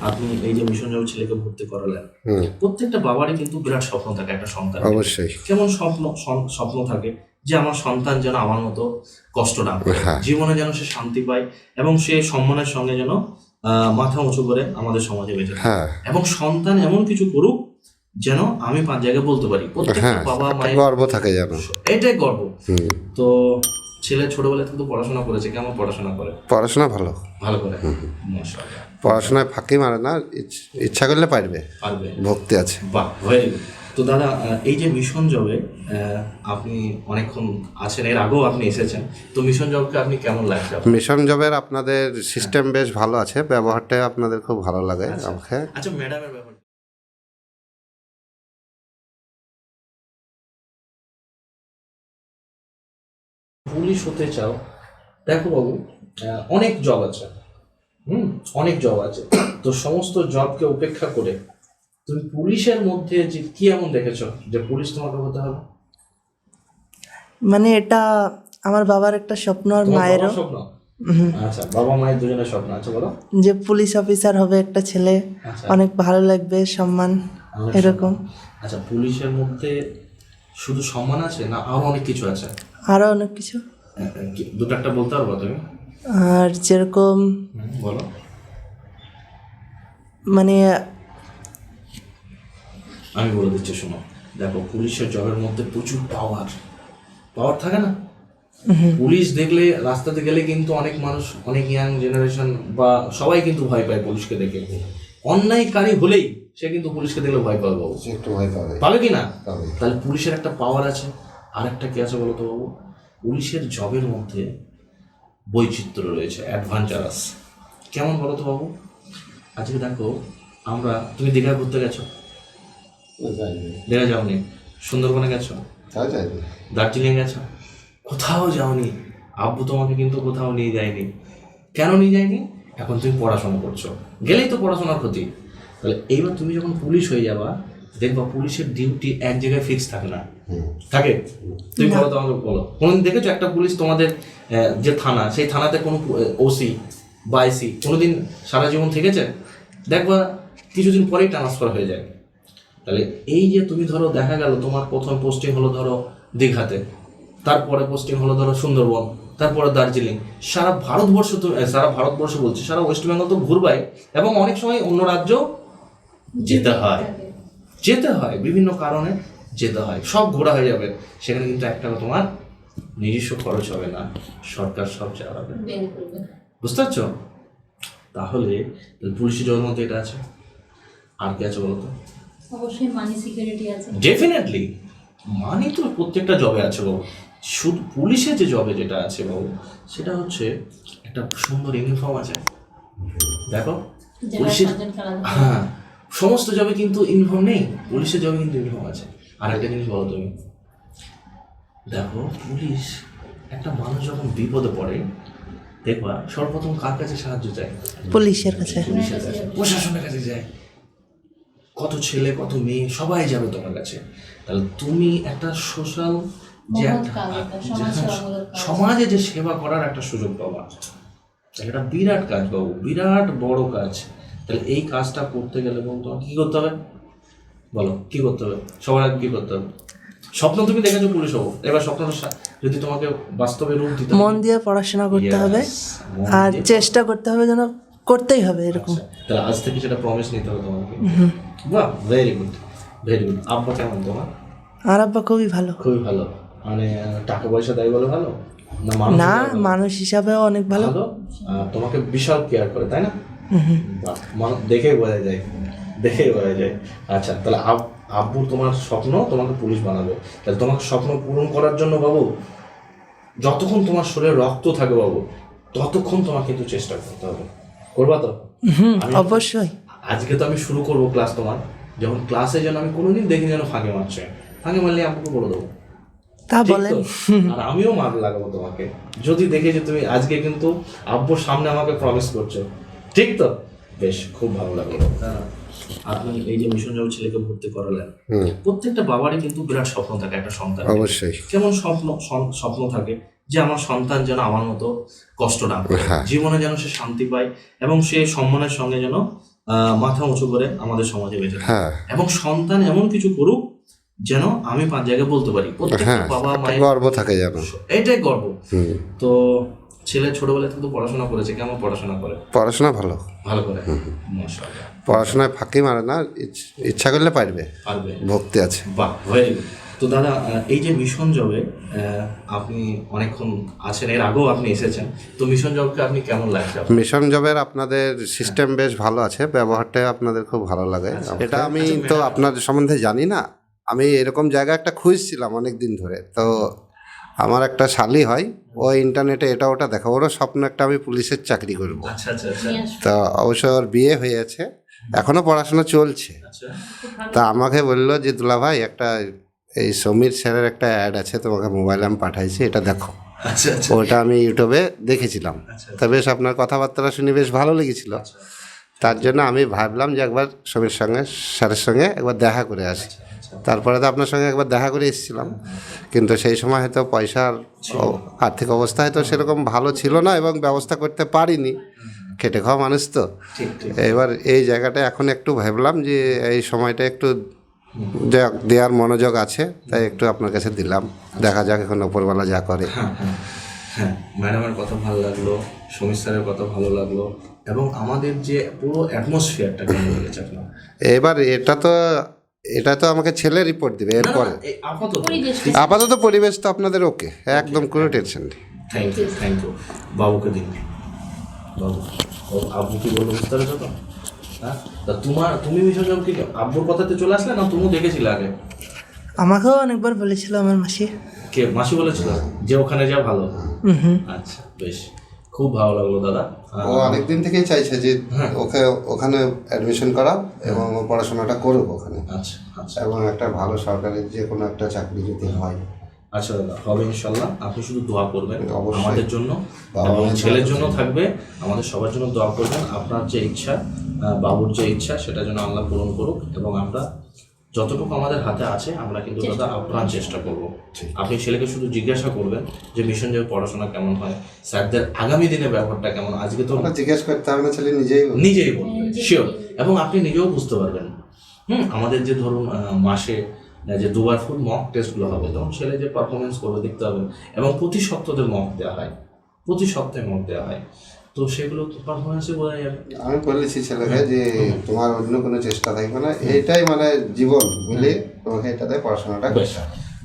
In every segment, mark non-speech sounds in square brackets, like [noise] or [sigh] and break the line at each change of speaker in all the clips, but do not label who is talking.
আপনি এই যে মিশন জব ছেলেকে ভর্তি করালেন প্রত্যেকটা বাবারই কিন্তু বিরাট স্বপ্ন থাকে একটা সন্তান।
অবশ্যই।
কেমন স্বপ্ন স্বপ্ন থাকে যে আমার সন্তান যেন আমার মতো কষ্ট না
হ্যাঁ।
জীবনে যেন সে শান্তি পায় এবং সে সম্মানের সঙ্গে যেন মাথা উঁচু করে আমাদের সমাজে বেঁচে
হ্যাঁ।
এবং সন্তান এমন কিছু করুক যেন আমি পাঁচ জায়গায় বলতে পারি। প্রত্যেকটা
হ্যাঁ
বাবা মায়ের
গর্ব থাকে যেন।
এটাই গর্ব। তো ছেলে ছোটবেলা থেকে তো পড়াশোনা করেছে কেমন পড়াশোনা করে?
পড়াশোনা ভালো।
ভালো করে? মাশাআল্লাহ।
পড়াশোনায় ফাঁকি মারে না ইচ্ছা করলে পারবে।
পারবে।
ভক্তি আছে।
বাহ ভেরি তো দাদা এই যে মিশন জবে আপনি অনেকক্ষণ আছেন এর আগেও আপনি এসেছেন তো মিশন জবকে আপনি কেমন লাগছে
মিশন জবের আপনাদের সিস্টেম বেশ ভালো আছে ব্যবহারটা আপনাদের খুব ভালো লাগে আমাকে।
আচ্ছা ম্যাডামের ব্যাপার। পুলিশ হতে চাও দেখো বাবু অনেক জব আছে। হুম অনেক জব আছে। তো সমস্ত জবকে উপেক্ষা করে তুমি পুলিশের মধ্যে যে কি এমন দেখেছ যে পুলিশ তোমাকে হতে হবে?
মানে এটা আমার বাবার একটা স্বপ্ন আর মায়েরও।
স্বপ্ন? আচ্ছা বাবা মায়ের দুজনের স্বপ্ন আছে বলো।
যে পুলিশ অফিসার হবে একটা ছেলে
আচ্ছা।
অনেক ভালো লাগবে সম্মান এরকম।
আচ্ছা পুলিশের মধ্যে শুধু সম্মান আছে না আরও অনেক কিছু আছে?
আরও অনেক কিছু।
দুটো একটা বলতে পারব তুমি?
আর যেরকম
বলো।
মানে
আমি বলে দিচ্ছি শোনো। দেখো পুলিশের জবের মধ্যে প্রচুর পাওয়ার পাওয়ার থাকে না? পুলিশ দেখলে রাস্তাতে গেলে কিন্তু অনেক মানুষ অনেক ইয়াং জেনারেশন বা সবাই কিন্তু ভয় পায় পুলিশকে দেখে। অন্যায়কারী হলেই সে কিন্তু পুলিশকে দেখলে ভয় পাবে বাবু।
একটু ভয় পাবে।
পাবে কি না? তাহলে পুলিশের একটা পাওয়ার আছে। আর একটা কি আছে বলতো বাবু? পুলিশের জবের মধ্যে বৈচিত্র্য রয়েছে অ্যাডভেঞ্চারাস কেমন বলো তো বাবু? আজকে দেখো আমরা তুমি দীঘা ঘুরতে গেছো? দীঘা যাওনি? সুন্দরবনে গেছো? দার্জিলিং গেছো? কোথাও যাওনি। আব্বু তোমাকে কিন্তু কোথাও নিয়ে যায়নি। কেন নিয়ে যায়নি? এখন তুমি পড়াশোনা করছ। গেলেই তো পড়াশোনার ক্ষতি। তাহলে এইবার তুমি যখন পুলিশ হয়ে যাবা দেখবা পুলিশের ডিউটি এক জায়গায় ফিক্স থাকে না। থাকে? তুমি বলো তো আমাকে বলো। কোনোদিন দেখেছ একটা পুলিশ তোমাদের আহ, যে থানা সেই থানাতে কোনো ওসি বা আইসি কোনোদিন সারা জীবন থেকেছে? দেখবা কিছুদিন পরেই ট্রান্সফার হয়ে যায়। তাহলে এই যে তুমি ধরো দেখা গেল তোমার প্রথম পোস্টিং হলো ধরো দীঘাতে তারপরে পোস্টিং হলো ধরো সুন্দরবন তারপরে দার্জিলিং। সারা ভারতবর্ষ তো সারা ভারতবর্ষ বলছি সারা ওয়েস্ট বেঙ্গল তো ঘুরবাই এবং অনেক সময় অন্য রাজ্য যেতে হয়। যেতে হয় বিভিন্ন কারণে যেতে হয় সব ঘোরা হয়ে যাবে। সেখানে কিন্তু একটা তোমার নিজস্ব খরচ হবে না সরকার সব চালাবে। বুঝতে পারছ? তাহলে পুলিশের জবের মধ্যে এটা আছে। আর কি আছে বলতো?
অবশ্যই মানি সিকিউরিটি আছে।
ডেফিনেটলি মানি তো প্রত্যেকটা জবে আছে বাবু। শুধু পুলিশে যে জবে যেটা আছে বাবু সেটা হচ্ছে একটা সুন্দর ইউনিফর্ম আছে। দেখো পুলিশের হ্যাঁ সমস্ত জবে কিন্তু ইউনিফর্ম নেই পুলিশের জবে কিন্তু ইউনিফর্ম আছে। আর একটা জিনিস বলো তুমি। দেখো পুলিশ একটা মানুষ যখন বিপদে পড়ে দেখবা সর্বপ্রথম কার কাছে সাহায্য চায়?
পুলিশের কাছে।
পুলিশের কাছে। প্রশাসনের কাছে যায়। কত ছেলে কত মেয়ে সবাই যাবে তোমার কাছে। তাহলে তুমি একটা সোশ্যাল যে
সমাজ
হ্যাঁ। সমাজে যে সেবা করার একটা সুযোগ পাবা। এটা বিরাট কাজ বাবু বিরাট বড় কাজ। তাহলে এই কাজটা করতে গেলে বলতো তোমাকে কি করতে হবে? বলো কি করতে হবে? সবার আগে কি করতে হবে? স্বপ্ন তুমি দেখেছ পুলিশ হব। এবার স্বপ্নটা যদি তোমাকে বাস্তবে রূপ দিতে
মন দিয়ে পড়াশোনা করতে হবে আর চেষ্টা করতে হবে যেন করতেই হবে এরকম।
আচ্ছা, তাহলে আজ থেকে সেটা প্রমিস নিতে হবে তোমাকে। বাহ ভেরি গুড ভেরি গুড আব্বা কেমন তোমার?
আর আব্বা খুবই ভালো।
খুবই ভালো। মানে টাকা পয়সা দেয় বলে ভালো? না মানুষ হিসেবে
অনেক ভালো।
তোমাকে বিশাল কেয়ার করে তাই না? মানুষ বোঝা যায়। দেখেই বোঝা যায়। আচ্ছা তাহলে আব- আব্বু তোমার স্বপ্ন তোমাকে পুলিশ বানাবে। তাহলে তোমাকে স্বপ্ন পূরণ করার জন্য বাবু যতক্ষণ তোমার শরীরে রক্ত থাকে বাবু ততক্ষণ তোমাকে কিন্তু চেষ্টা করতে হবে। করবা তো?
অবশ্যই।
আজকে তো আমি শুরু করব ক্লাস তোমার। যখন ক্লাসে যেন আমি কোনোদিন দেখি যেন ফাঁকে মারছে। ফাঁকে মারলে আমাকে বলে দেবো।
তা বলেন। [laughs]
আর আমিও মার লাগাবো তোমাকে। যদি দেখে যে তুমি আজকে কিন্তু আব্বুর সামনে আমাকে প্রমিস করছ। ঠিক তো? বেশ খুব ভালো লাগল। হ্যাঁ, আপনি এই যে মিশন জব ছেলেকে ভর্তি করালেন প্রত্যেকটা বাবারই কিন্তু বিরাট স্বপ্ন থাকে একটা সন্তান
অবশ্যই।
কেমন স্বপ্ন স্বপ্ন থাকে যে আমার সন্তান যেন আমার মতো কষ্ট না
হ্যাঁ।
জীবনে যেন সে শান্তি পায় এবং সে সম্মানের সঙ্গে যেন মাথা উঁচু করে আমাদের সমাজে বেঁচে
হ্যাঁ।
এবং সন্তান এমন কিছু করুক যেন আমি পাঁচ জায়গায় বলতে পারি প্রত্যেকটা বাবা মায়ের
গর্ব থাকে যেন।
এটাই গর্ব। তো ছেলে ছোটবেলা থেকে তো পড়াশোনা করেছে কেমন পড়াশোনা করে?
পড়াশোনা ভালো।
ভালো করে?
পড়াশোনায় ফাঁকি মারে না ইচ্ছা করলে পারবে।
পারবে।
ভক্তি আছে।
বাহ ভেরি গুড তো দাদা এই যে মিশন জবে আপনি অনেকক্ষণ আছেন এর আগেও আপনি এসেছেন তো মিশন জবকে আপনি কেমন লাগছে
মিশন জবের আপনাদের সিস্টেম বেশ ভালো আছে ব্যবহারটা আপনাদের খুব ভালো লাগে। এটা আমি তো আপনাদের সম্বন্ধে জানি না। আমি এরকম জায়গা একটা খুঁজছিলাম অনেক দিন ধরে তো আমার একটা শালি হয় ও ইন্টারনেটে এটা ওটা দেখা ওরও স্বপ্ন একটা আমি পুলিশের চাকরি করব।
আচ্ছা আচ্ছা আচ্ছা।
তো অবশ্য ওর বিয়ে হয়েছে এখনও পড়াশোনা চলছে।
আচ্ছা।
তা আমাকে বলল যে দুলা ভাই একটা এই সমীর স্যারের একটা অ্যাড আছে তোমাকে মোবাইলে আমি পাঠাইছি এটা দেখো।
আচ্ছা আচ্ছা।
ওটা আমি ইউটিউবে দেখেছিলাম। তা বেশ আপনার কথাবার্তা শুনে বেশ ভালো লেগেছিল। তার জন্য আমি ভাবলাম যে একবার সমীর সঙ্গে স্যারের সঙ্গে একবার দেখা করে আসি।
আচ্ছা,
তারপরে তো আপনার সঙ্গে একবার দেখা করে এসেছিলাম। কিন্তু সেই সময় হয়তো পয়সার আর্থিক অবস্থা হয়তো সেরকম ভালো ছিল না এবং ব্যবস্থা করতে পারিনি। খেটে খাওয়া মানুষ তো। এবার এই জায়গাটা এখন একটু ভাবলাম যে এই সময়টা একটু দেওয়ার মনোযোগ আছে তাই একটু আপনার কাছে দিলাম। দেখা যাক এখন ওপরবেলা যা করে।
হ্যাঁ হ্যাঁ হ্যাঁ। ম্যাডামের কথা ভালো লাগল সমীর স্যারের কথা ভালো লাগল এবং আমাদের যে পুরো অ্যাটমসফিয়ারটা কেমন লেগেছে আপনার?
এবার এটা তো এটা তো আমাকে ছেলে রিপোর্ট দিবে এরপরে।
আপাতত।
পরিবেশ তো আপনাদের ওকে একদম কোনো টেনশন নেই।
থ্যাংক ইউ থ্যাংক ইউ বাবুকে দিন। বাবু ও আব্বু কি বলল বুঝতে পেরেছ তো? হ্যাঁ? তা তোমার তুমি মিশন কি আব্বুর কথাতে চলে আসলে না তুমি দেখেছিলে আগে?
আমাকেও অনেকবার বলেছিল আমার মাসি।
কে মাসি বলেছিল? যে ওখানে যা ভালো।
হুম হুম।
আচ্ছা বেশ। খুব ভালো লাগল দাদা।
ও অনেকদিন থেকেই চাইছে যে ওকে ওখানে অ্যাডমিশন করা এবং ও পড়াশোনাটা করুক ওখানে।
আচ্ছা আচ্ছা।
এবং একটা ভালো সরকারি যে কোনো একটা চাকরি যদি হয়।
আচ্ছা দাদা হবে ইনশাল্লাহ। আপনি শুধু দোয়া করবেন। আমাদের জন্য এবং ছেলের
জন্য
থাকবে। আমাদের সবার জন্য দোয়া করবেন। আপনার যে ইচ্ছা বাবুর যে ইচ্ছা সেটা যেন আল্লাহ পূরণ করুক এবং আমরা যতটুকু আমাদের হাতে আছে আমরা কিন্তু দাদা আপ্রাণ চেষ্টা করব। আপনি ছেলেকে শুধু জিজ্ঞাসা করবেন যে মিশন যে পড়াশোনা কেমন হয়? স্যারদের আগামী দিনে ব্যাপারটা কেমন? আজকে তো
জিজ্ঞেস করতে হবে না ছেলে নিজেই
নিজেই বলবেন শিওর এবং আপনি নিজেও বুঝতে পারবেন। হুম আমাদের যে ধরুন মাসে যে দুবার ফুল মক টেস্টগুলো হবে তখন ছেলে যে পারফরমেন্স করবে দেখতে হবে এবং প্রতি সপ্তাহে মক দেওয়া হয়। প্রতি সপ্তাহে মক দেওয়া হয়। তো সেগুলো পারফরমেন্সে বোঝা যাবে
আমি বলেছি ছেলেকে যে তোমার অন্য কোনো চেষ্টা থাকবে না। এইটাই মানে জীবন বলে তোমাকে এটাতে পড়াশোনাটা
বেশ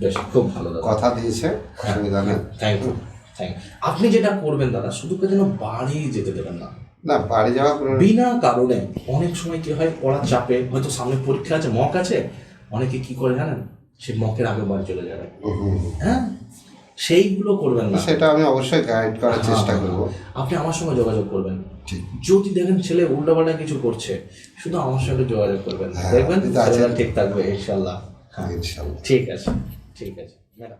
বেশ খুব ভালো
কথা দিয়েছে অসুবিধা নেই।
থ্যাংক ইউ থ্যাংক আপনি যেটা করবেন দাদা শুধু যেন বাড়ি যেতে দেবেন না?
না বাড়ি যাওয়া
বিনা কারণে অনেক সময় কি হয় পড়ার চাপে হয়তো সামনে পরীক্ষা আছে মক আছে অনেকে কি করে জানেন? সে মকের আগে বাড়ি চলে যাবে। হ্যাঁ? সেইগুলো করবেন না।
সেটা আমি অবশ্যই গাইড করার চেষ্টা করব।
আপনি আমার সঙ্গে যোগাযোগ করবেন। যদি দেখেন ছেলে উল্টাপাল্টা কিছু করছে শুধু আমার সঙ্গে যোগাযোগ করবেন
হ্যাঁ,
দেখবেন ঠিক থাকবে ইনশাল্লাহ। হ্যাঁ
ইনশাল্লাহ।
ঠিক আছে ঠিক আছে। ম্যাডাম।